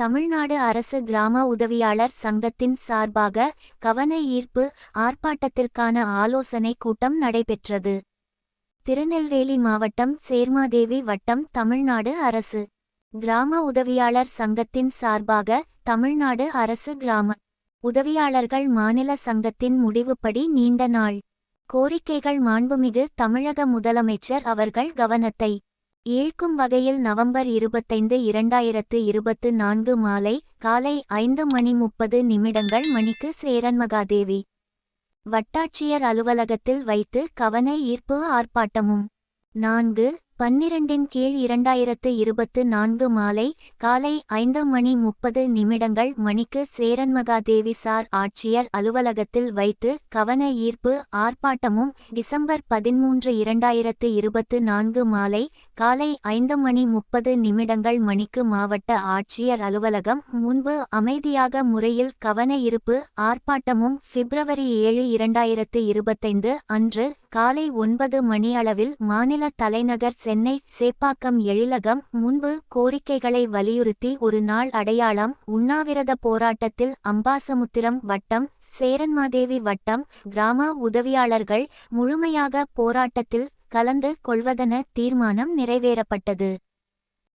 தமிழ்நாடு அரசு கிராம உதவியாளர் சங்கத்தின் சார்பாக கவன ஈர்ப்பு ஆர்ப்பாட்டத்திற்கான ஆலோசனை கூட்டம் நடைபெற்றது. திருநெல்வேலி மாவட்டம் சேர்மாதேவி வட்டம் தமிழ்நாடு அரசு கிராம உதவியாளர் சங்கத்தின் சார்பாக தமிழ்நாடு அரசு கிராம உதவியாளர்கள் மாநில சங்கத்தின் முடிவுப்படி நீண்ட நாள் கோரிக்கைகள் மாண்புமிகு தமிழக முதலமைச்சர் அவர்கள் கவனத்தை ஈழ்க்கும் வகையில் நவம்பர் இருபத்தைந்து இரண்டாயிரத்து இருபத்து நான்கு மாலை காலை ஐந்து மணி முப்பது நிமிடங்கள் மணிக்கு சேரன்மகாதேவி வட்டாட்சியர் அலுவலகத்தில் வைத்து கவன ஈர்ப்பு ஆர்ப்பாட்டமும். நான்கு பன்னிரண்டின் கீழ் இரண்டாயிரத்து இருபத்து நான்கு மாலை காலை ஐந்து மணி முப்பது நிமிடங்கள் மணிக்கு சேரன்மகாதேவி சார் ஆட்சியர் அலுவலகத்தில் வைத்து கவன ஈர்ப்பு ஆர்ப்பாட்டமும் டிசம்பர் பதிமூன்று இரண்டாயிரத்து இருபத்து நான்கு மாலை காலை ஐந்து மணி முப்பது நிமிடங்கள் மணிக்கு மாவட்ட ஆட்சியர் அலுவலகம் முன்பு அமைதியாக முறையில் கவன ஈர்ப்பு ஆர்ப்பாட்டமும் பிப்ரவரி ஏழு இரண்டாயிரத்து இருபத்தைந்து அன்று காலை ஒன்பது மணியளவில் மாநில தலைநகர் சென்னை சேப்பாக்கம் எழிலகம் முன்பு கோரிக்கைகளை வலியுறுத்தி ஒரு நாள் அடையாளம் உண்ணாவிரத போராட்டத்தில் அம்பாசமுத்திரம் வட்டம் சேரன்மாதேவி வட்டம் கிராம உதவியாளர்கள் முழுமையாக போராட்டத்தில் கலந்து கொள்வதென தீர்மானம் நிறைவேறப்பட்டது.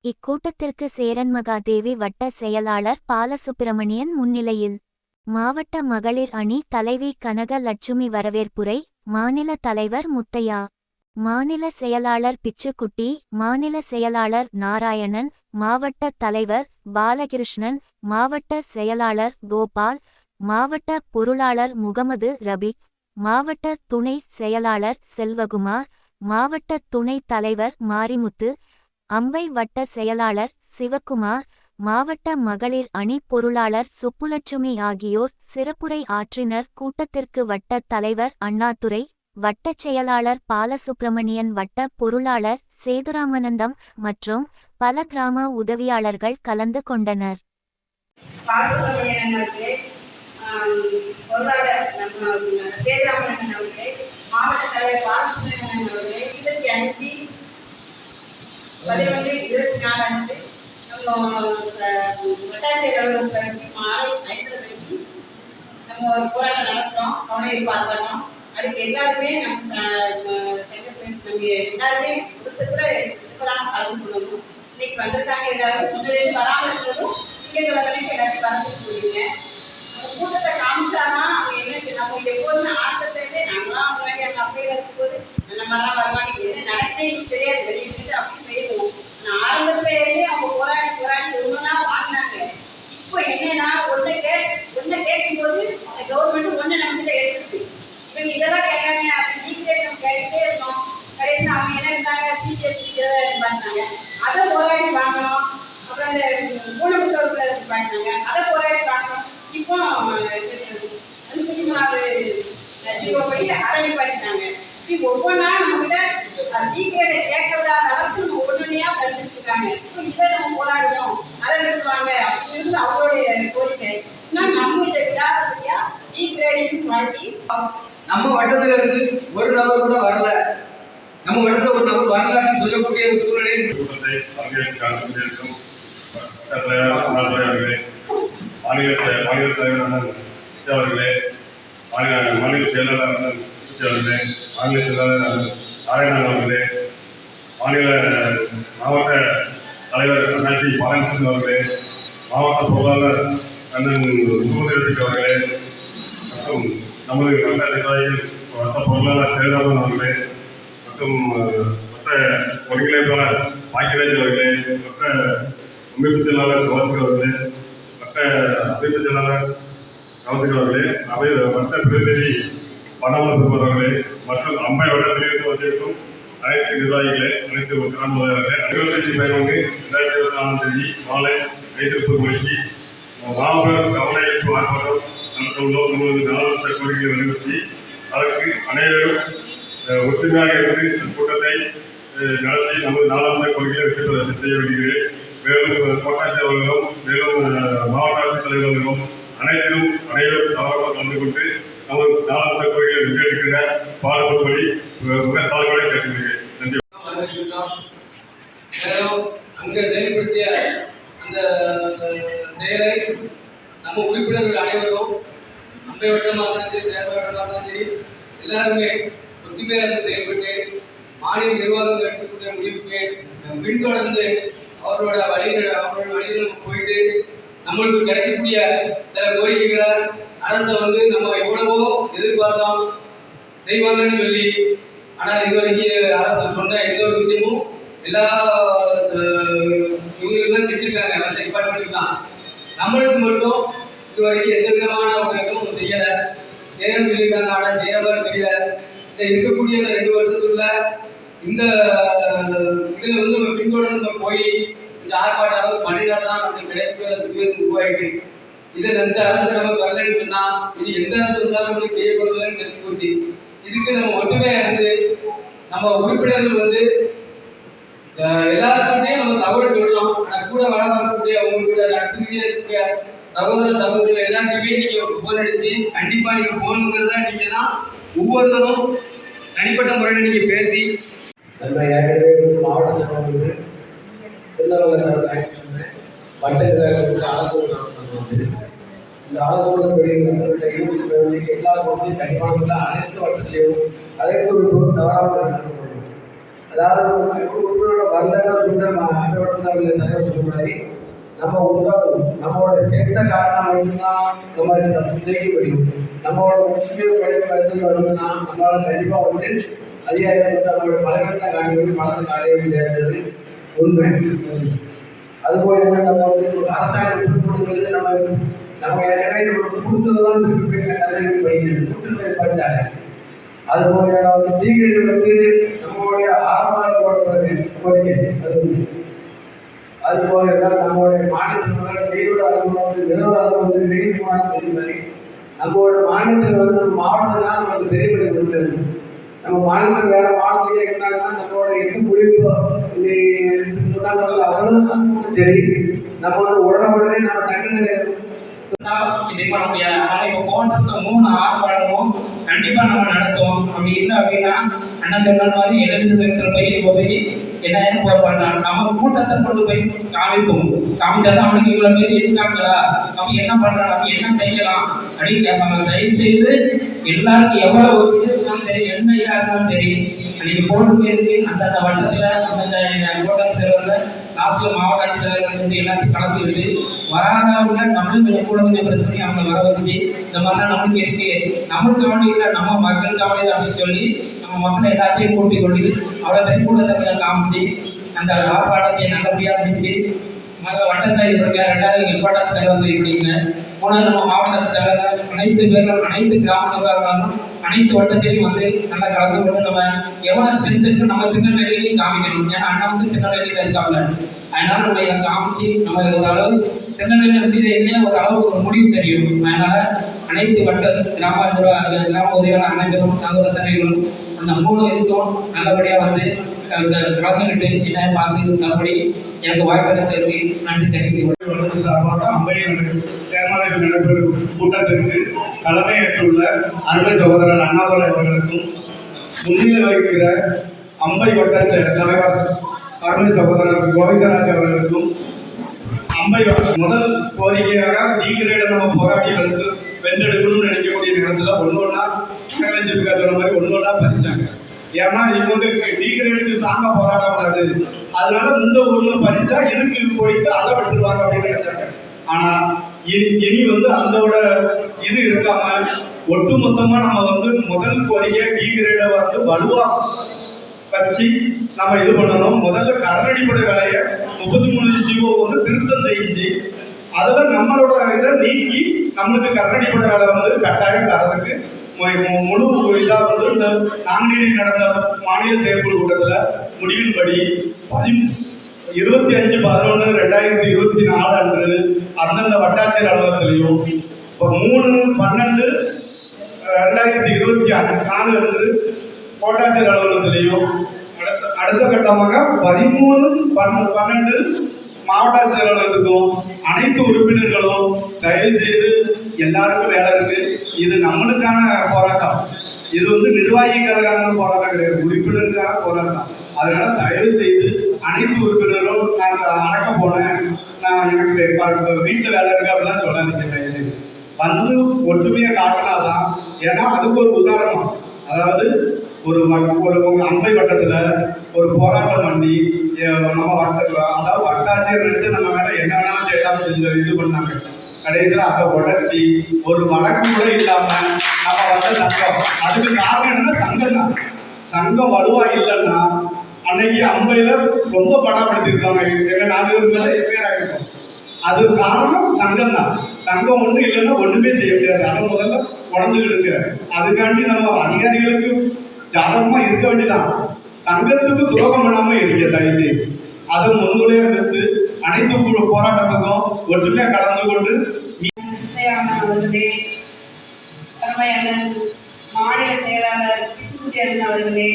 இக்கூட்டத்திற்கு சேரன்மகாதேவி வட்ட செயலாளர் பாலசுப்பிரமணியன் முன்னிலையில். மாவட்ட மகளிர் அணி தலைவி கனக லட்சுமி வரவேற்புரை மாநில தலைவர் முத்தையா. மாநில செயலாளர் பிச்சுக்குட்டி மாநில செயலாளர் நாராயணன் மாவட்ட தலைவர் பாலகிருஷ்ணன் மாவட்ட செயலாளர் கோபால் மாவட்ட பொருளாளர் முகமது ரபிக் மாவட்ட துணை செயலாளர் செல்வகுமார் மாவட்ட துணைத் தலைவர் மாரிமுத்து அம்பை வட்ட செயலாளர் சிவக்குமார் மாவட்ட மகளிர் அணி பொருளாளர் சுப்புலட்சுமி ஆகியோர் சிறப்புரை ஆற்றினர் கூட்டத்திற்கு வட்ட தலைவர் அண்ணாதுரை வட்டச் செயலாளர் பாலசுப்பிரமணியன் வட்ட பொருளாளர் சேதுராமானந்தம் மற்றும் பல கிராம உதவியாளர்கள் கலந்து கொண்டனர். நம்ம ஒரு போராட்டம் நடத்துகிறோம் அவனை பார்க்கணும் அதுக்கு எல்லாருமே நம்ம ச- நம்ம சங்கத்தில் நம்ம எல்லாருமே ஒருத்தர் கூட இருக்கலாம் கலந்து கொள்ளணும் இன்னைக்கு வந்திருக்காங்க எல்லாரும். முதலில் வராமல் இருக்கிறதும் இங்கே வரலையும் எல்லாத்தையும் கலந்து போடுவீங்க நம்ம கூட்டத்தை காமிச்சாதான் அவங்க என்ன நம்ம எப்போதுமே ஆட்டத்திலே நாங்களாம் முன்னாடி அங்கே அப்படியே இருக்கும்போது நம்மலாம் மாதிரிலாம் வருவாங்க என்ன நடக்கவே தெரியாது. வெளியே இருந்து அப்படி செய்யணும் நான் ஆரம்பத்துல இருந்தே அவங்க போராடி போராடி ஒன்றுனா வாங்கினாங்க இப்போ என்னன்னா ஒன்றை கே ஒன்றை கேட்கும்போது அந்த கவர்மெண்ட் ஒன்றை நம்மகிட்ட எடுத்துருக்கு இவங்க இதெல்லாம் கேட்காங்க அப்படி நீங்களே நம்ம கேட்டுட்டே இருந்தோம் கடைசி அவங்க என்ன இருந்தாங்க சிபிஎஸ்சி பண்ணாங்க அதை போராடி வாங்கணும் அப்புறம் இந்த ஊனமுற்றோர்களை பண்ணாங்க அதை போராடி வாங்கணும் இப்போ அனுசரிமாறு ஜீவோ படி ஆரம்பிப்பாட்டிட்டாங்க இப்போ ஒவ்வொன்றா நம்மகிட்ட சீக்கிரத்தை கேட்க விடாத அளவுக்கு நம்ம ஒன்றுனையா கழிச்சிருக்காங்க இப்போ இதை நம்ம போராடணும் அதை நிறுத்துவாங்க அப்படின்னு அவங்களுடைய கோரிக்கை இன்னும் நம்மகிட்ட விடாதபடியா டி கிரேடிங் வாங்கி நம்ம வட்டத்துல இருந்து ஒரு நபர் கூட வரல நம்ம இடத்துல ஒரு நபர் வரலாற்று சொல்லக்கூடிய ஒரு சூழ்நிலை மாநில மாநில தலைவர் அவர்களே மாநில மாநில செயலாளர் அவர்களே மாநில செயலாளர் நாராயணன் அவர்களே மாநில மாவட்ட தலைவர் அண்ணாச்சி பாலகிருஷ்ணன் அவர்களே மாவட்ட பொருளாளர் அண்ணன் முகமது அவர்களே மற்றும் நமது வட்ட நிர்வாகிகள் மற்ற பொருளாளர் சேதாரன் அவர்களே மற்றும் மற்ற ஒருங்கிணைப்பாளர் பாக்கியராஜ் அவர்களே மற்ற அமைப்பு செயலாளர் கௌசிக் அவர்களே மற்ற அமைப்பு செயலாளர் கௌசிக் அவர்களே அவை மற்ற பிரதிநிதி பணமரசு பெறுபவர்களே மற்றும் அம்மை வட்டத்திலிருந்து வந்திருக்கும் அனைத்து நிர்வாகிகளே அனைத்து கிராம முதல்வர்களே இருபத்தஞ்சு பதினொன்று ரெண்டாயிரத்தி இருபத்தி நாலாம் தேதி மாலை ஐந்து முப்பது மணிக்கு மாபெரும் கவலை ஈர்ப்பு ஆர்ப்பாட்டம் நடத்த உள்ளோம் நமது நாடாளுமன்ற கோரிக்கையை வலியுறுத்தி அதற்கு அனைவரும் ஒற்றுமையாக இருந்து இந்த கூட்டத்தை நடத்தி நமது நாளாந்த கொள்கையை வெற்றி பெற செய்ய வேண்டுகிறேன் மேலும் கோட்டாட்சி அவர்களும் மேலும் மாவட்ட ஆட்சித் தலைவர்களும் அனைத்திலும் அனைவரும் தவறாக கலந்து கொண்டு நமது நாளாந்த கொள்கையை வென்றெடுக்கிற பாடுபடும்படி உங்கள் தாழ்வுகளை கேட்டுக்கொள்கிறேன். நன்றி. அங்கே செயல்படுத்திய அந்த செயலை நம்ம உறுப்பினர்கள் அனைவரும் அம்பை வட்டமாக இருந்தாலும் சரி செயல்பாடு வட்டமாக இருந்தாலும் சரி எல்லாருமே ஒற்றுமையாக செயல்பட்டு மாநில நிர்வாகம் எடுக்கக்கூடிய முடிவுக்கு பின்தொடர்ந்து அவரோட வழியில் அவரோட வழியில் நம்ம போயிட்டு நம்மளுக்கு கிடைக்கக்கூடிய சில கோரிக்கைகளை அரசை வந்து நம்ம எவ்வளவோ எதிர்பார்த்தோம் செய்வாங்கன்னு சொல்லி ஆனால் இதுவரைக்கும் அரசு சொன்ன எந்த ஒரு விஷயமும் எல்லா இவங்களுக்கெல்லாம் செஞ்சிருக்காங்க அந்த டிபார்ட்மெண்ட்டுக்கு தான் நம்மளுக்கு மட்டும் இதுவரைக்கும் எந்த விதமான ஒரு இதுவும் செய்யலை. செய்யணும்னு சொல்லியிருக்காங்க ஆனால் செய்யற தெரியல. இந்த இருக்கக்கூடிய இந்த ரெண்டு வருஷத்துக்குள்ள இந்த இதில் வந்து நம்ம பின்தொடர்ந்து நம்ம போய் இந்த ஆர்ப்பாட்ட அளவு பண்ணினா தான் நமக்கு கிடைக்கிற சுச்சுவேஷன் உருவாயிட்டு இதில் எந்த அரசு நம்ம வரலன்னு சொன்னா இனி எந்த அரசு வந்தாலும் நம்மளுக்கு செய்ய போறதில்லைன்னு தெரிஞ்சு போச்சு. இதுக்கு நம்ம ஒற்றுமையா இருந்து நம்ம உறுப்பினர்கள் வந்து எல்லாருக்குமே நம்ம தகவல் சொல்லலாம் ஆனால் கூட வளர்க்கக்கூடிய அவங்கக்கிட்ட உங்களுடைய நட்பு ரீதியா சகோதர சகோதரிகள் எல்லாத்தையுமே நீங்க போன் அடிச்சு கண்டிப்பா நீங்க போகணுங்கிறத நீங்க தான் ஒவ்வொருத்தரும் தனிப்பட்ட முறையில் நீங்க பேசி. நம்ம ஏற்கனவே வந்து மாவட்டத்தில் வந்து திருநெல்வேலி வட்டத்தில் ஆலத்தூர் நாமக்கல் வந்து இந்த ஆலத்தூர் பெரியவர்கள்ட்ட இருபத்தி பேருந்து எல்லா பொருளையும் கண்டிப்பாக அனைத்து வட்டத்திலையும் அனைத்து ஒரு பொருள் தவறாமல் நடக்கணும் அதாவது ஒரு உறுப்பினரோட வரலன்னா சொல்ற அந்த தலைவர் சொல்ற மாதிரி நம்ம உடல் நம்மளோட சேர்ந்த காரணம் மட்டும்தான் நம்ம இதை செய்ய முடியும் நம்மளோட முக்கிய படிப்பு கருத்து வரும்னா நம்மளால கண்டிப்பா வந்து அதிகாரிகள் நம்மளோட பலகத்தை காண்டி வந்து பலத்தை காலையில் சேர்ந்தது உண்மை. அதுபோல என்ன நம்ம வந்து அரசாங்கம் கொடுக்குறது நம்ம நம்ம ஏற்கனவே நம்மளுக்கு கொடுத்ததுதான் திருப்பி கல்வி படிக்கிறது கொடுத்தது படித்தாங்க அதுபோல நம்ம தீங்கிகள் வந்து நம்மளுடைய ஆரம்ப கோரிக்கை. அது அது அதுபோல நம்மளுடைய மாநிலத்தில் நீரோட அளவு வந்து நிலவர அளவு வந்து நீதிமான தெரியும் நம்மளோட மாநிலத்தில் வந்து நம்ம மாவட்டத்தில் நமக்கு தெரியப்படுது கொடுத்தது நம்ம மாநிலத்தில் வேற மாவட்டத்திலே இருந்தாங்கன்னா நம்மளோட எந்த முடிவு சொன்னாங்க அவங்களும் சரி நம்ம வந்து உடனே நம்ம டக்குனு இது பண்ண முடியாது ஆனால் இப்போ போன்ற மூணு ஆர்ப்பாட்டமும் கண்டிப்பா நம்ம நடத்துவோம். அப்படி இல்லை அப்படின்னா அண்ணன் சொன்ன மாதிரி எழுந்து இருக்கிற போய் போய் என்ன போராட்டம் நம்ம கூட்டத்தை கொண்டு போய் காமிப்போம். காமிச்சாதான் அவனுக்கு இவ்வளவு பேர் இருக்காங்களா? அவங்க என்ன பண்றான்? அவன் என்ன செய்யலாம்? அப்படின்னு கேட்பாங்க. தயவு செய்து எல்லாருக்கும் எவ்வளவு இது இருந்தாலும் சரி என்ன இதா இருந்தாலும் சரி அன்னைக்கு போட்டு போயிருக்கு அந்தந்த வட்டத்துல அந்தந்த கோட்டத்து லாஸ்ட்ல மாவட்ட ஆட்சித்தலைவர் வந்து எல்லாத்தையும் கலந்து விட்டு வராதவங்க நம்மளும் கொஞ்சம் பிரச்சனை அவங்க வர வச்சு இந்த மாதிரிலாம் நம்மளுக்கு இருக்கு. நம்மளுக்கு கவனியில் இல்லை நம்ம மக்கள் கவலை அப்படின்னு சொல்லி நம்ம மக்கள் எல்லாத்தையும் கூட்டிக் கொண்டு அவ்வளோ பேர் காமிச்சு அந்த ஆர்ப்பாட்டத்தை நல்லபடியாக முடிச்சு மற்ற வட்டத்தில் இருக்க ரெண்டாவது ஹெட்வாட்டர்ஸ் தலைவர் இப்படிங்க மூணாவது நம்ம மாவட்ட தலைவர் அனைத்து பேர்களும் அனைத்து கிராம நிர்வாகங்களும் அனைத்து வட்டத்திலையும் வந்து நல்லா கலந்து கொண்டு நம்ம எவ்வளோ ஸ்ட்ரென்த் இருக்கு நம்ம திருநெல்வேலியிலையும் காமிக்கணும். ஏன்னா அண்ணா வந்து திருநெல்வேலியில் இருக்காங்க அதனால நம்ம இதை காமிச்சு நம்ம ஒரு அளவு திருநெல்வேலி எப்படி ஒரு அளவு ஒரு முடிவு தெரியும். அதனால அனைத்து வட்ட கிராம கிராம உதவியாளர் அனைவரும் சகோதர சனைகளும் அந்த மூணு இதுக்கும் நல்லபடியாக வந்து அந்த கலந்துக்கிட்டு என்ன பார்த்து நல்லபடி எனக்கு வாய்ப்பு நன்றி தெரிவிக்கிறேன். வளர்ச்சி சார்பாக அம்பையன் சேர்மனுக்கு நடைபெறும் கூட்டத்திற்கு தலைமையேற்றுள்ள அருமை சகோதரர் அண்ணாதுரை அவர்களுக்கும் முன்னிலை வகிக்கிற அம்பை வட்ட தலைவர் அருமை சகோதரர் கோவிந்தராஜ் அவர்களுக்கும் அம்பை முதல் கோரிக்கையாக டி கிரேட நம்ம போராடி வென்றெடுக்கணும்னு நினைக்கக்கூடிய நேரத்தில் ஒன்று ஒன்றா சொன்ன மாதிரி ஒன்று ஒன்றா பறிச்சாங்க. ஏன்னா இவங்க டி கிரேடுக்கு சாங்க போராடக்கூடாது அதனால இந்த ஊர்ல பறிச்சா இதுக்கு போயிட்டு அதை விட்டுருவாங்க அப்படின்னு நினைச்சாங்க. ஆனா இனி வந்து அதோட இது இருக்காம ஒட்டு மொத்தமா நம்ம வந்து முதல் கோரிக்கை டிகிரேட வந்து வலுவா வச்சு நம்ம இது பண்ணணும். முதல்ல கரடிப்படை வேலையை முப்பத்தி மூணு ஜீவோ வந்து திருத்தம் செஞ்சு அதில் நம்மளோட இதை நீக்கி நம்மளுக்கு கரடிப்படை வேலை வந்து கட்டாயம் தரதுக்கு முழு இதாக வந்து இந்த நாங்குநேரில் நடந்த மாநில செயற்குழு கூட்டத்தில் முடிவின்படி பதி இருபத்தி அஞ்சு பதினொன்று ரெண்டாயிரத்தி இருபத்தி நாலு அன்று அந்தந்த வட்டாட்சியர் அலுவலகத்திலையும் இப்போ மூணு பன்னெண்டு ரெண்டாயிரத்தி இருபத்தி நாலு அன்று கோட்டாட்சியர் அலுவலகத்திலையும் அடுத்த அடுத்த கட்டமாக பதிமூணு பன் பன்னெண்டு மாவட்ட செயலாளர்களுக்கும் அனைத்து உறுப்பினர்களும் தயவு செய்து எல்லாருக்கும் வேலை இருக்கு. இது நம்மளுக்கான போராட்டம். இது வந்து நிர்வாகிகளுக்கான போராட்டம் கிடையாது. உறுப்பினருக்கான போராட்டம். அதனால தயவு செய்து அனைத்து உறுப்பினரும் நான் அடக்க போனேன். நான் எனக்கு வீட்டில் வேலை இருக்கு அப்படிலாம் சொல்லாதீங்க தயவு செய்து. வந்து ஒற்றுமையை காட்டினாதான் ஏன்னா அதுக்கு ஒரு உதாரணம். அதாவது ஒரு ஒரு அம்பை வட்டத்தில் ஒரு போராட்டம் பண்ணி நம்ம வட்டத்தில் அதாவது வட்டாட்சியர் நினைச்சு நம்ம மேல என்ன வேணாலும் செய்யலாம் இந்த இது பண்ணாங்க. கடைசியில் அதை உடச்சி ஒரு வழக்கு கூட இல்லாமல் நம்ம வந்து சங்கம். அதுக்கு காரணம் என்னன்னா சங்கம் தான். சங்கம் வலுவா இல்லைன்னா அன்னைக்கு அம்பையில ரொம்ப படப்படுத்திருக்காங்க எங்க நாலு பேர் மேல எஃப்ஐஆர் அது காரணம் சங்கம் தான். சங்கம் ஒன்றும் இல்லைன்னா ஒண்ணுமே செய்ய முடியாது. அதை முதல்ல உடந்துக்கிடுங்க அதுக்காண்டி நம்ம அதிகாரிகளுக்கு ஜாதகமா இருக்க வேண்டியதான் சங்கத்துக்கு துரோகம் பண்ணாம இருக்க தயவு செய்து அதை முன்னுரையா எடுத்து அனைத்து போ- போராட்டத்துக்கும் ஒற்றுமையா கலந்து கொண்டு மாநில செயலாளர் பிச்சுக்குட்டி அண்ணன் அவர்களே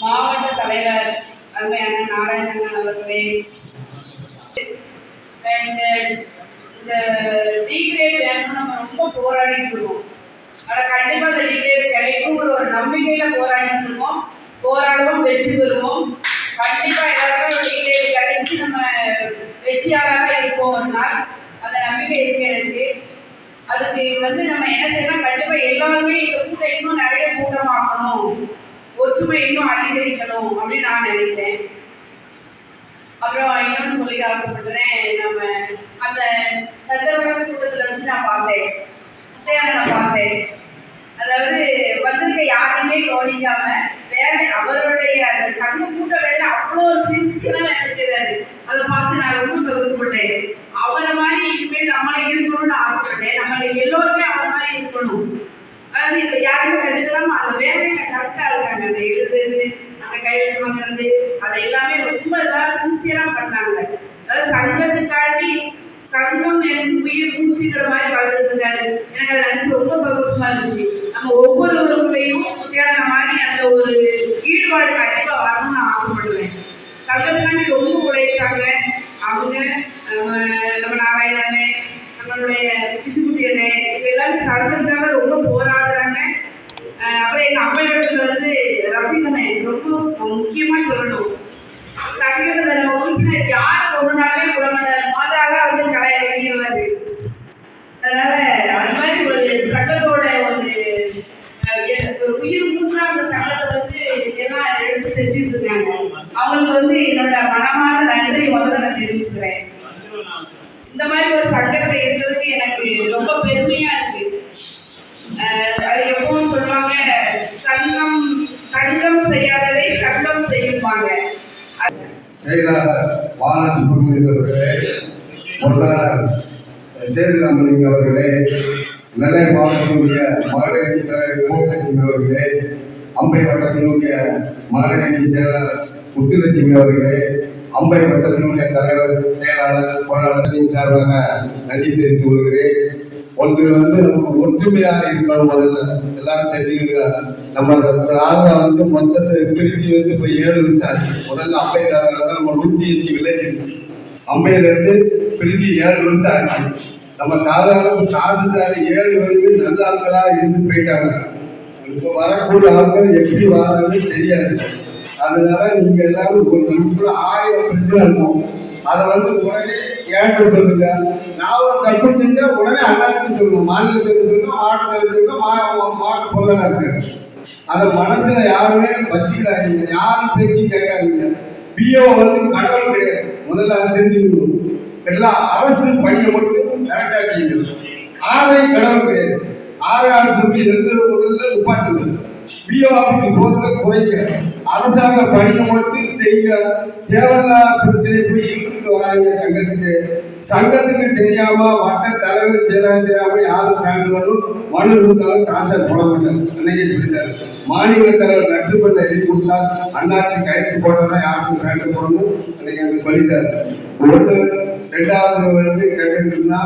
மாவட்ட தலைவர் அருமையான நாராயணன் அவர்களே இந்த இந்த டிகிரேட் வேணும்னு நம்ம ரொம்ப போராடிட்டு இருக்கோம். ஆனால் கண்டிப்பாக அந்த டிகிரேட் கிடைக்குங்கிற ஒரு நம்பிக்கையில் போராடிட்டு இருக்கோம் போராடுவோம் வெற்றி பெறுவோம் கண்டிப்பாக எல்லாருமே ஒரு டிகிரேட் கிடைச்சி நம்ம வெற்றியாளராக இருப்போம் ஒரு நாள். அந்த நம்பிக்கை இருக்கு எனக்கு. அதுக்கு வந்து நம்ம என்ன செய்யணும் கண்டிப்பாக எல்லாருமே இந்த கூட்டம் இன்னும் நிறைய கூட்டமாக்கணும். ஒற்றுமை இன்னும் அதிகரிக்கணும் அப்படின்னு நான் நினைக்கிறேன். அப்புறம் இன்னொன்று சொல்லி ஆசைப்படுறேன் நம்ம அந்த சத்திரவாசி கூட்டத்தில் வச்சு நான் பார்த்தேன். முத்தையான நான் பார்த்தேன். அதாவது வந்திருக்க யாருமே கவனிக்காம வேலை அவருடைய அந்த சங்க கூட்ட வேலை அவ்வளோ சின்சியராக வேலை செய்யறாரு அதை பார்த்து நான் ரொம்ப சந்தோஷப்பட்டேன். அவரை மாதிரி இனிமேல் நம்மளை இருக்கணும்னு ஆசைப்பட்டேன். நம்மளை எல்லோருமே அவர் மாதிரி இருக்கணும் அதாவது இப்போ யாருமே கண்டுக்காம அந்த வேலையில கரெக்டா இருக்காங்க. அந்த எழுதுறது அந்த கையெழுத்து வாங்குறது அதை எல்லாமே ரொம்ப இதாக சின்சியராக பண்ணாங்க. அதாவது சங்கத்துக்காண்டி சங்கம் என் உயிர் பூச்சிங்கிற மாதிரி வாழ்ந்துட்டு எனக்கு அதை நினைச்சு ரொம்ப சந்தோஷமா இருந்துச்சு. நம்ம ஒவ்வொருவருக்குள்ளையும் முக்கியமான மாதிரி அந்த ஒரு ஈடுபாடு கண்டிப்பா வரணும்னு நான் ஆசைப்படுவேன். சங்கத்துக்காண்டி ரொம்ப உழைச்சாங்க. அவங்க நம்ம நம்ம நாராயணனே நம்மளுடைய பிச்சுக்குட்டி அண்ணே இது எல்லாமே சங்கத்துக்காக ரொம்ப போராடுறாங்க. அப்புறம் எங்க அம்மா வந்து வந்து ரஃபீகனை ரொம்ப முக்கியமா சொல்லணும். சங்கத்துல நம்ம உறுப்பினர் யார் கொண்டுனாலே விட மாட்டார் மாதாக வந்து கடை இறங்கிடுவாரு அதனால அது மாதிரி ஒரு சங்கத்தோட ஒரு ஒரு உயிர் மூச்சா அந்த சங்கத்தை வந்து எல்லாம் எடுத்து செஞ்சுட்டு இருக்காங்க அவங்களுக்கு வந்து என்னோட மனமான நன்றி முதல்ல நான் தெரிவிச்சுக்கிறேன். இந்த மாதிரி ஒரு சங்கத்தை இருக்கிறதுக்கு எனக்கு ரொம்ப பெருமையா இருக்கு. அஹ், அது எப்பவும் சொல்லுவாங்க சங்கம் சங்கம் செய்யாததை சங்கம் செய்யும்பாங்க. செயலாளர் வான சுப்பிரமணியன் அவர்களே பொருளாளர் சேதுராமலிங்க அவர்களே நெல்லை மாவட்டத்தினுடைய மகளிர் தலைவர் விமலட்சுமி அவர்களே அம்பை வட்டத்தினுடைய மகளிரணி செயலாளர் முத்துலட்சுமி அவர்களே அம்பை வட்டத்தினுடைய தலைவர் செயலாளர் பொருளாளரின் சார்பாக நன்றி தெரிவித்துக் கொள்கிறேன். ஒன்று வந்து நம்ம ஒற்றுமையாக இருக்கணும் முதல்ல எல்லாரும் தெரிஞ்சுக்கிடுங்க. நம்ம அந்த வந்து மொத்தத்தை பிரிஞ்சு வந்து இப்போ ஏழு வருஷம் ஆச்சு முதல்ல அம்பை தான் நம்ம நூற்றி அஞ்சு வில்லேஜ் அம்பையிலேருந்து பிரிஞ்சு ஏழு நிமிஷம் ஆச்சு நம்ம தாராளம் தாசில்தார் ஏழு வரைக்கும் நல்ல ஆட்களா இருந்து போயிட்டாங்க. இப்போ வரக்கூடிய ஆட்கள் எப்படி வராங்கன்னு தெரியாது. அதனால நீங்க எல்லாரும் ஒரு நமக்குள்ள ஆயிரம் பிரச்சனை இருக்கும். அதை வந்து உடனே ஏற்ற சொல்லுங்க. நான் ஒரு தப்பு செஞ்சா உடனே அண்ணாத்துக்கு சொல்லுங்க. மாநிலத்துக்கு சொல்லுங்க மாவட்டத்தில் சொல்லுங்க மாவட்ட பொருளாக இருக்கு அதை மனசுல யாருமே வச்சுக்கிறாங்க யாரும் பேச்சு கேட்காதீங்க. பிஓ வந்து கடவுள் கிடையாது. முதல்ல அதை தெரிஞ்சுக்கணும். எல்லா அரசு பணியை மட்டும் கரெக்டாக செய்யணும் ஆலை கடவுள் கிடையாது. ஆறு ஆறு சொல்லி எழுதுற முதல்ல நிப்பாட்டுங்க. பிஓ ஆபீஸ் போறதை குறைங்க. அரசாங்க பணியை மட்டும் செய்யுங்க. தேவையில்லா பிரச்சனை போய் இழுத்துட்டு வராங்க சங்கத்துக்கு சங்கத்துக்கு தெரியாம வட்ட தலைவர் செயலாளர் தெரியாம யாரும் பேங்க் மனு இருந்தாலும் காசை போட மாட்டாங்க அன்னைக்கே சொல்லிட்டாரு. மாநில தலைவர் நட்டுப்பள்ள எழுதி கொடுத்தா அண்ணாச்சி கையெழுத்து போட்டதான் யாருக்கும் பேங்க் போடணும்? அன்னைக்கு அங்க சொல்லிட்டாரு. ஒன்று ரெண்டாவது வந்து கேட்கணும்னா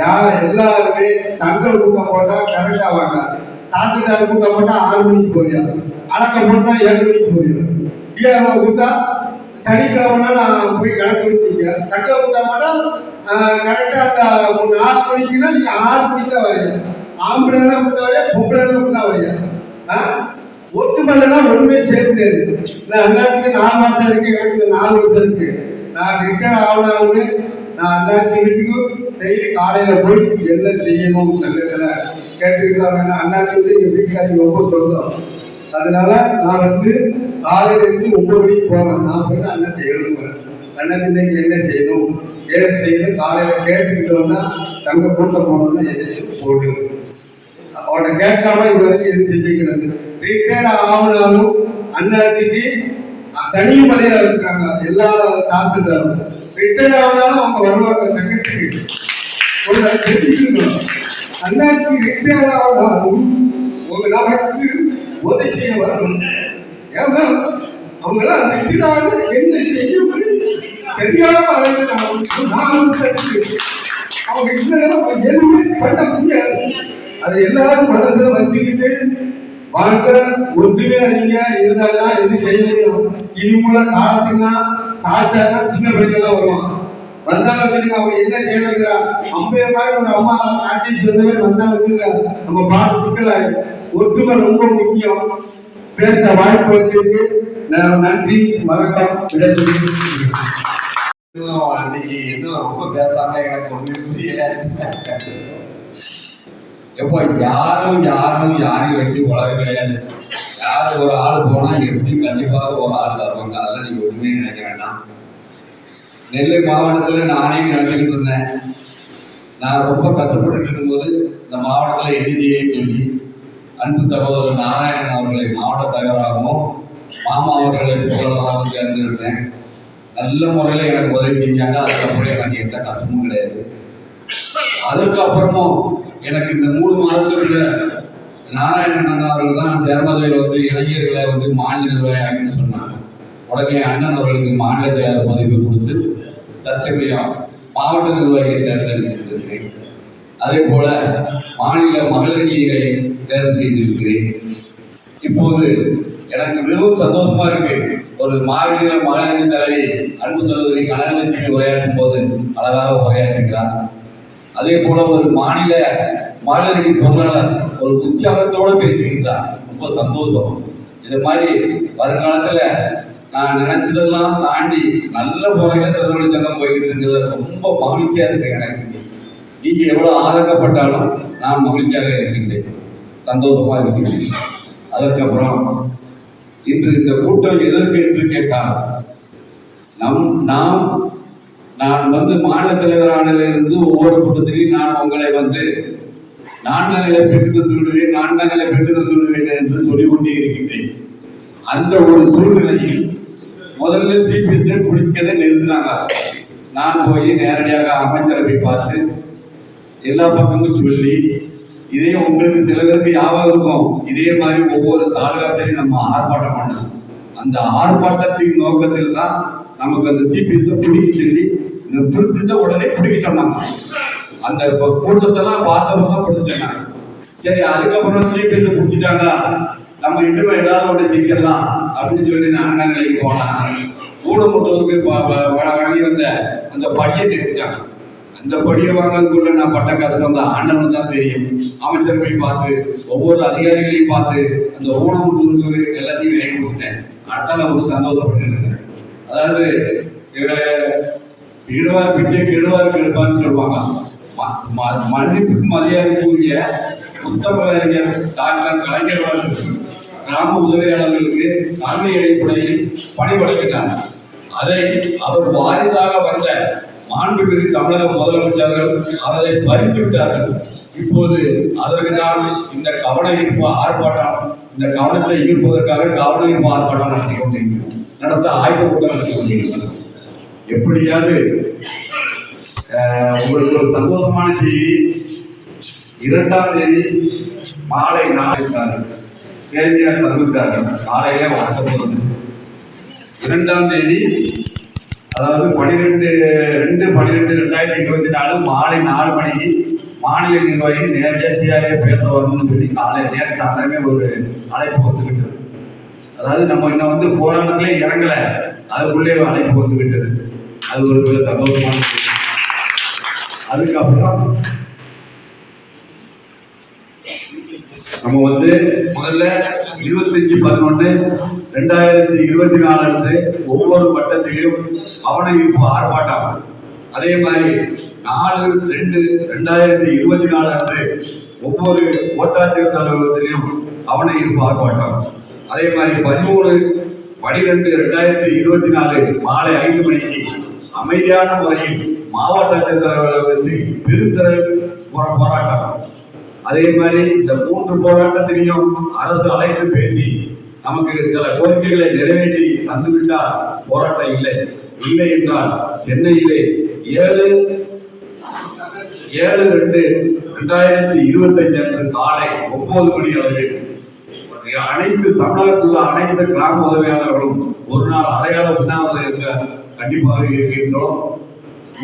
யார் எல்லாருமே சங்கம் கூட்டம் போட்டா கரெக்டா வாங்க. தாசில்தார் கூட்டம் போட்டா ஆறு மணிக்கு போறியா? அடக்கம் போட்டா ஏழு மணிக்கு போறியா? டிஆர்ஓ கூட்டா சனிக்கிழமை நான் போய் கணக்கு எடுத்தீங்க சங்க விட்டா மட்டும் கரெக்டா அந்த ஒன்று ஆறு மணிக்குன்னா நீங்க ஆறு மணிக்கு தான் வரீங்க. ஆம்பளை கொடுத்தா வரையா பொம்பளை கொடுத்தா வரையா ஆ? ஒத்துமலைனா ஒண்ணுமே செய்ய முடியாது. நான் எல்லாத்துக்கும் நாலு மாசம் இருக்கு எனக்கு நாலு வருஷம் இருக்கு. நான் ரிட்டையர் ஆகணும்னு நான் அண்ணாச்சி வீட்டுக்கும் டெய்லி காலையில போய் எல்லாம் செய்யணும் சங்கத்தில் கேட்டுக்கிட்டாங்க அண்ணாச்சி வந்து எங்கள் வீட்டுக்காரி ரொம்ப சொந்தம். அதனால நான் வந்து காலையில இருந்து ஒன்பது மணிக்கு போவேன். நான் போய் தான் அண்ணன் எழுதுவேன் அண்ணன் இன்னைக்கு என்ன செய்யணும்? ஏது செய்யணும். காலையில கேட்டுக்கிட்டோன்னா சங்க கூட்டம் போனோம்னா எது போடு. அவனை கேட்காம இது வரைக்கும் எது செஞ்சுக்கிறது ரிட்டையர்ட் ஆகினாலும் அண்ணாச்சிக்கு தனி மலையா இருக்காங்க. எல்லா தாசில்தாரும். ரிட்டையர்ட் ஆனாலும் அவங்க வருவாங்க சங்கத்துக்கு. தெரிஞ்சுக்கணும் அண்ணாச்சி ரிட்டையர்ட் ஆகினாலும் உங்க நமக்கு உதவி செய்ய வரணும் ஏன்னா அவங்களாம் ரிட்டையர்ட் என்ன செய்ய தெரியாம அலைஞ்சு சரி அவங்க இல்லைன்னா எதுவுமே பண்ண முடியாது. அதை எல்லாரும் மனசுல வச்சுக்கிட்டு வாழ்க்கை ஒற்றுமையா நீங்க இருந்தாலும் எது செய்ய முடியும்? இனிமுள்ள காலத்துக்குனா தாத்தா சின்ன பிள்ளைங்க தான் வருவான் வந்தாலும் வீட்டுக்கு அவங்க என்ன செய்யணுங்கிறா அம்பைய மாதிரி ஒரு அம்மா ஆட்சி சேர்ந்தவே வந்தாலும் வீட்டுல நம்ம பாட்டு சிக்கலாயிடும். ஒற்றுமை ரொம்ப முக்கியம். பேச வாய்ப்பு வந்திருக்கு. நன்றி. வணக்கம். அன்னைக்கு இன்னும் ரொம்ப பேசாம எனக்கு ஒண்ணுமே புரியல. எப்போ யாரும் யாரும் யாரையும் வச்சு உலகம் கிடையாது. யாரும் ஒரு ஆள் போனா எப்படி கண்டிப்பாக ஒரு ஆள் தருவாங்க அதெல்லாம் நீங்க ஒண்ணுமே நினைக்க வேண்டாம். நெல்லை மாவட்டத்துல நானே நினைச்சுக்கிட்டு இருந்தேன். நான் ரொம்ப கஷ்டப்பட்டு இருக்கும்போது இந்த மாவட்டத்துல என்ஜிஐ சொல்லி அன்பு சகோதரர் நாராயணன் அவர்களை மாவட்ட தலைவராகவும் மாமா அவர்களை புகழவராகவும் தேர்ந்தெடுத்தேன். நல்ல முறையில் எனக்கு உதவி செஞ்சாங்க. அதுக்கப்புறம் எனக்கு எந்த கஷ்டமும் கிடையாது. அதுக்கப்புறமும் எனக்கு இந்த மூணு மாதத்துக்குள்ள நாராயணன் அண்ணா அவர்கள் தான் சேர்மதுரையில் வந்து இளைஞர்களை வந்து மாநில நிர்வாகின்னு சொன்னாங்க. உடனே அண்ணன் அவர்களுக்கு மாநில செயலர் பதவி கொடுத்து தற்சமயம் மாவட்ட நிர்வாகியை தேர்ந்தெடுத்திருக்கிறேன். அதே போல மாநில மகளிரை தேர்வு செய்திருக்கிறேன். இப்போது எனக்கு மிகவும் சந்தோஷமா இருக்கு. ஒரு மாநில மகளிர் தலைவி அன்பு சகோதரி கனகலட்சுமி உரையாற்றும் போது அழகாக உரையாற்றுகிறார். அதே போல ஒரு மாநில மகளிரணி பொருளாளர் ஒரு உற்சாகத்தோடு பேசுகின்றார். ரொம்ப சந்தோஷம். இது மாதிரி வருங்காலத்துல நான் நினைச்சதெல்லாம் தாண்டி நல்ல முறையில திருநெல்வேலி சங்கம் போய்கிட்டு இருக்கிறது ரொம்ப மகிழ்ச்சியா இருக்கு எனக்கு. நீங்க எவ்வளவு ஆதங்கப்பட்டாலும் நான் மகிழ்ச்சியாக இருக்கின்றேன். சந்தோஷமா இருக்குது அதுக்கப்புறம் இன்று இந்த கூட்டம் எதற்கு என்று கேட்டால் நம் நாம் நான் வந்து மாநில தலைவரானதிலிருந்து ஒவ்வொரு கூட்டத்திலையும் நான் உங்களை வந்து நான்கங்களை பெற்று தந்து விடுவேன் நான்காம் பெற்று தந்து விடுவேன் என்று சொல்லிக் கொண்டே இருக்கின்றேன். அந்த ஒரு சூழ்நிலையில் முதல்ல சிபிஎஸ்ஐ குடிக்கதை நிறுத்தினாங்க. நான் போய் நேரடியாக அமைச்சரவை பார்த்து எல்லா பக்கமும் சொல்லி இதே உங்களுக்கு சில பேருக்கு ஞாபகம் இருக்கும். இதே மாதிரி ஒவ்வொரு தாலுகாத்திலையும் நம்ம ஆர்ப்பாட்டம் பண்ணணும். அந்த ஆர்ப்பாட்டத்தின் நோக்கத்தில் தான் நமக்கு அந்த சிபிஎஸ் பிடிக்க சொல்லி இந்த உடனே பிடிக்க சொன்னாங்க அந்த கூட்டத்தெல்லாம் பார்த்தவங்க தான் பிடிச்சிட்டாங்க சரி அதுக்கப்புறம் சிபிஎஸ் பிடிச்சிட்டாங்க நம்ம இன்னும் ஏதாவது ஒன்று சிக்கலாம் அப்படின்னு சொல்லி நான் அண்ணன் நிலைக்கு போனேன். ஊடகத்தோருக்கு வாங்கி வந்த அந்த படியை எடுத்துட்டாங்க இந்த கொடியை வாங்கறதுக்குள்ள நான் பட்ட கஷ்டம் தான் ஆண்டவன் தான் தெரியும். அமைச்சர் போய் பார்த்து ஒவ்வொரு அதிகாரிகளையும் பார்த்து அந்த ஊனமுற்றோருக்கு எல்லாத்தையும் வாங்கி கொடுத்தேன். அடுத்தால ஒரு சந்தோஷப்பட்டு அதாவது இவரை இடுவார் பிச்சைக்கு இடுவார் கெடுப்பான்னு சொல்லுவாங்க. ம- ம- மன்னிப்புக்கு மரியாதைக்குரிய டாக்டர் கலைஞர் கிராம உதவியாளர்களுக்கு தலைமை அடிப்படையில் பணி வழங்கினார் அதை அவர் வாரிசாக வந்த மாண்புமிகு தமிழக முதலமைச்சர்கள் அதை பறித்து விட்டார்கள் இப்போது அதற்குதான் இந்த கவன ஈர்ப்பு ஆர்ப்பாட்டம் இந்த கவனத்தை ஈர்ப்பதற்காக கவன ஈர்ப்பு ஆர்ப்பாட்டம் நடத்தி கொண்டிருக்கிறோம் நடத்த ஆய்வு கூட்டம் நடத்தி கொண்டிருக்கிறோம் எப்படியாவது உங்களுக்கு ஒரு சந்தோஷமான செய்தி. இரண்டாம் தேதி மாலை நாளைக்காரர் தேதியாக தந்துவிட்டாரு காலையிலே வாட்ஸ்அப் இரண்டாம் தேதி அதாவது பன்னிரெண்டு ரெண்டு பனிரெண்டு ரெண்டாயிரத்தி இருபத்தி நாலு மாலை நாலு மணிக்கு மாநில நிர்வாகி நேரடியாக சிஆர்ஏ பேச வரணும்னு சொல்லி காலை நேரத்தை அந்தமே ஒரு அழைப்பு வந்துவிட்டது அதாவது நம்ம இன்னும் வந்து போராட்டத்திலே இறங்கல அதுக்குள்ளே அழைப்பு வந்து விட்டது அது ஒரு பெரிய சந்தோஷமான அதுக்கப்புறம் நம்ம வந்து முதல்ல இருபத்தஞ்சு பதினொன்று ரெண்டாயிரத்தி இருபத்தி நாலு ஒவ்வொரு வட்டத்திலையும் அவன இருப்பு ஆர்ப்பாட்டம். அதே மாதிரி நாலு ரெண்டு ரெண்டாயிரத்தி இருபத்தி நாலு அன்று ஒவ்வொரு கோட்டாட்சியர் அலுவலகத்திலையும் அவன இருப்பு ஆர்ப்பாட்டம். அதே மாதிரி பதிமூணு பனிரெண்டு ரெண்டாயிரத்தி இருபத்தி நாலு மாலை ஐந்து மணிக்கு அமைதியான முறையில் மாவட்ட ஆட்சியர் அலுவலகத்தில் பெருந்தர போராட்டம். அதே மாதிரி இந்த மூன்று போராட்டத்திலையும் அரசு அழைத்து பேசி நமக்கு சில கோரிக்கைகளை நிறைவேற்றி தந்துவிட்டால் போராட்டம் இல்லை. இல்லை என்றால் சென்னையிலே ஏழு ஏழு ரெண்டு ரெண்டாயிரத்தி இருபத்தஞ்சு அன்று காலை ஒன்பது மணி அளவில் அனைத்து தமிழகத்துள்ள அனைத்து கிராம உதவியாளர்களும் ஒரு நாள் அடையாள உண்ணாவது இருக்க கண்டிப்பாக இருக்கின்றோம்.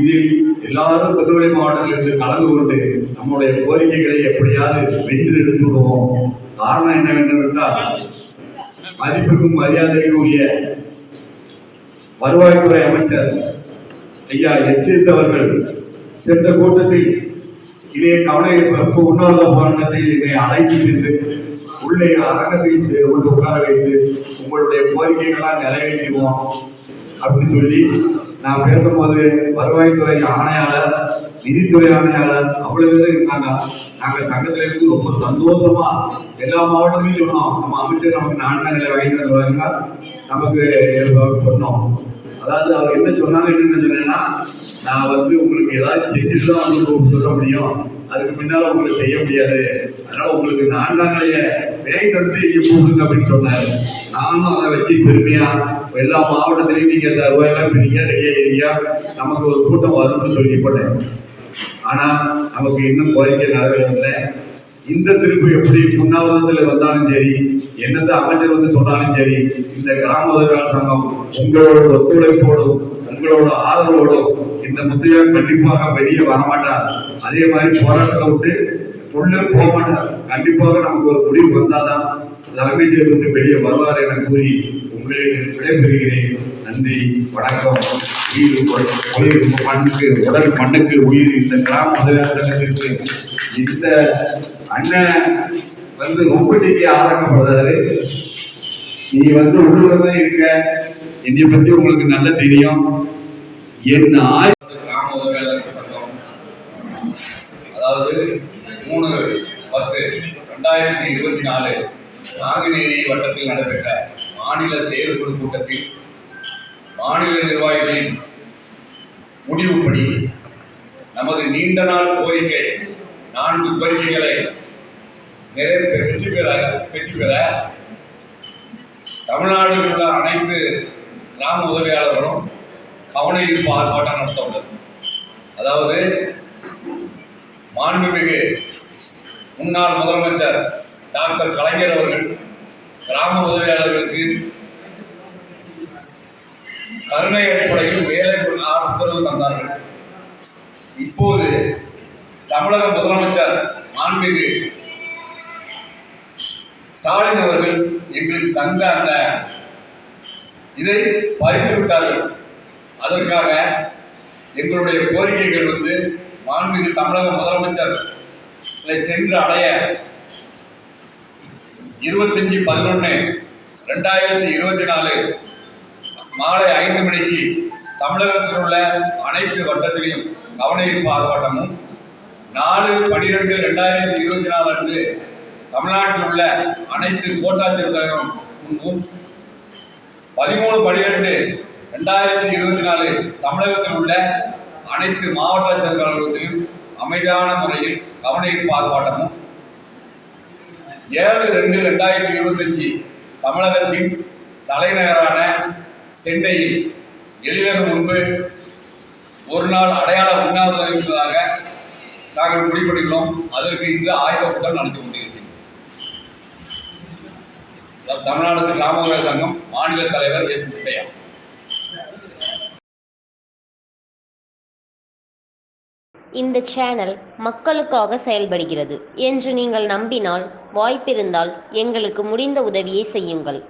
இதில் எல்லாரும் திருநெல்வேலி மாவட்டத்திலிருந்து கலந்து கொண்டு நம்முடைய கோரிக்கைகளை எப்படியாவது வென்று எடுத்து விடுவோம் காரணம் என்னவென்றால் மதிப்புக்கும் மரியாதைக்குரிய உரிய வருவாய்த்துறை அமைச்சர் ஐயா எஸ் எஸ் அவர்கள் சென்ற கூட்டத்தில் இதே கவலை உண்ணாத உண்ணாவிரத போராட்டத்தில் இதை அழைத்து சென்று உள்ளே அரங்கத்தில் கொண்டு உட்கார வைத்து உங்களுடைய கோரிக்கைகளாம் நிறைவேற்றுவோம் அப்படின்னு சொல்லி நான் பேசும்போது வருவாய்த்துறை ஆணையாளர் நிதித்துறை ஆணையாளர் அவ்வளவு பேரும் இருந்தாங்க. நாங்கள் சங்கத்தில் இருந்து ரொம்ப சந்தோஷமா எல்லா மாவட்டத்திலையும் சொன்னோம். நம்ம அமைச்சர் நமக்கு நான்காம் வாங்கி தருவாங்க நமக்கு சொன்னோம். அதாவது அவர் என்ன சொன்னாங்க என்னன்னு சொன்னேன்னா நான் வந்து உங்களுக்கு ஏதாவது செஞ்சுட்டு தான் உங்களுக்கு சொல்ல முடியும். அதுக்கு முன்னால உங்களுக்கு செய்ய முடியாது. அதனால உங்களுக்கு நான்காம் நிலைய வேலை போகுதுங்க அப்படின்னு சொன்னாரு. நானும் அதை வச்சு பெருமையா எல்லா மாவட்டத்திலையும் நீங்க இந்த ரூபாயெல்லாம் பிரிங்க ரெடியா இருங்க நமக்கு ஒரு கூட்டம் வரும்னு சொல்லி போட்டேன் ஆனா நமக்கு இன்னும் கோரிக்கை நிறைவேறவில்லை இந்த திருப்பு எப்படி உண்ணாவிரதத்துல வந்தாலும் சரி என்னத்த அமைச்சர் வந்து சொன்னாலும் சரி இந்த கிராம உதவியாளர் சங்கம் உங்களோட ஒத்துழைப்போடும் உங்களோட ஆதரவோடும் இந்த முத்தையா கண்டிப்பாக வெளியே வரமாட்டார். அதே மாதிரி போராட்டத்தை விட்டு உள்ளே போக மாட்டார். கண்டிப்பாக நமக்கு ஒரு முடிவு வந்தாதான் தலைமைச் வந்து வெளியே வருவார் என கூறி உங்களை விடைபெறுகிறேன். நன்றி வணக்கம். மண்ணுக்கு உடல் மண்ணுக்கு உயிர் இந்த கிராம உதவியாளர் இந்த அண்ணன் வந்து ரொம்ப நீங்க ஆரம்பப்படுறாரு நீ வந்து உள்ளூர்ல இருக்க. என்னை பத்தி உங்களுக்கு நல்லா தெரியும். என் ஆய் கிராம உதவியாளர் சங்கம். அதாவது மூணு பத்து ரெண்டாயிரத்தி இருபத்தி நாலு நாங்குநேரி வட்டத்தில் நடைபெற்ற மாநில செயற்குழு கூட்டத்தில் மாநில நிர்வாகிகளின் முடிவுப்படி நமது நீண்ட நாள் கோரிக்கை நான்கு கோரிக்கைகளை நிறைவே வெற்றி பெற வெற்றி பெற தமிழ்நாட்டில் உள்ள அனைத்து கிராம உதவியாளர்களும் கவன ஈர்ப்பு ஆர்ப்பாட்டம் நடத்த உள்ளது அதாவது மாண்புமிகு முன்னாள் முதலமைச்சர் டாக்டர் கலைஞர் அவர்கள் கிராம உதவியாளர்களுக்கு கருணை அடிப்படையில் வேலை உத்தரவு தந்தார்கள். இப்போது தமிழக முதலமைச்சர் மாண்புமிகு ஸ்டாலின் அவர்கள் எங்களுக்கு தந்த அந்த இதை பறித்து விட்டார்கள். அதற்காக எங்களுடைய கோரிக்கைகள் வந்து மாண்புமிகு தமிழக முதலமைச்சர் சென்று அடைய இருபத்தஞ்சி பதினொன்று ரெண்டாயிரத்தி இருபத்தி நாலு மாலை ஐந்து மணிக்கு தமிழகத்தில் உள்ள அனைத்து வட்டத்திலையும் கவன ஆர்ப்பாட்டமும் நாலு பனிரெண்டு ரெண்டாயிரத்தி இருபத்தி நாலு அன்று தமிழ்நாட்டில் உள்ள அனைத்து கோட்டாட்சியர் தலைவரும் முன்பும் பதிமூணு பனிரெண்டு ரெண்டாயிரத்தி இருபத்தி நாலு தமிழகத்தில் உள்ள அனைத்து மாவட்ட ஆட்சியர் அமைதியான முறையில் கவன ஆர்ப்பாட்டமும் ஏழு ரெண்டு ரெண்டாயிரத்தி இருபத்தஞ்சி தமிழகத்தின் தலைநகரான சென்னையில் எளிவக முன்பு ஒரு நாள் அடையாள உண்ணாவிரதம் இருப்பதாக நாங்கள் முடிவெடுக்கிறோம் அதற்கு இந்த ஆயுத கூட்டம் நடத்தி கொண்டிருக்கிறோம் தமிழ்நாடு கிராம சங்கம் மாநில தலைவர் எஸ் முத்தையா. இந்த சேனல் மக்களுக்காக செயல்படுகிறது என்று நீங்கள் நம்பினால் வாய்ப்பிருந்தால் எங்களுக்கு முடிந்த உதவியை செய்யுங்கள்.